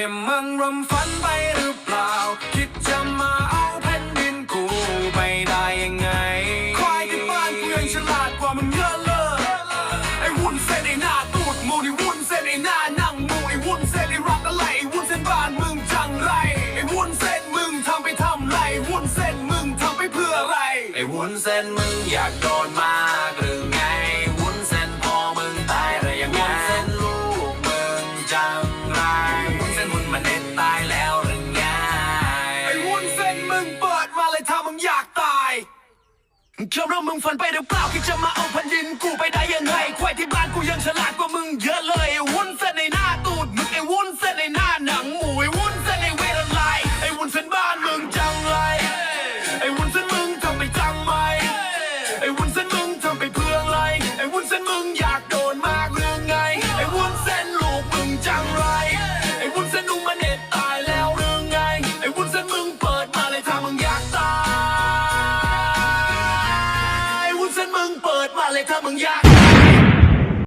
ข้มมันรำฝันไปหรือเปล่า คิดจะมาเอาแผ่นดินกูไปได้ยังไง ควายที่บ้านกูยังฉลาดกว่ามึงเยอะเลย ไอ้วุ้นเส้นไอ้หน้าตูดมูนี่วุ้นเส้นไอ้หน้านั่งมูไอ้วุ้นเส้นไอ้รักอะไรไอ้วุ้นเส้นบ้านมึงจังไร ไอ้วุ้นเส้นมึงทำไปทำไร วุ้นเส้นมึงทำไปเพื่ออะไร ไอ้วุ้นเส้นมึงอยากโดนมากหรือามึงอยากตายเชื่อเรื่องมึงฝันไปหรือเปล่าที่จะมาเอาแผ่นดินกูไปได้ยังไงควาย ดมาเลยถ้ามึงอยาก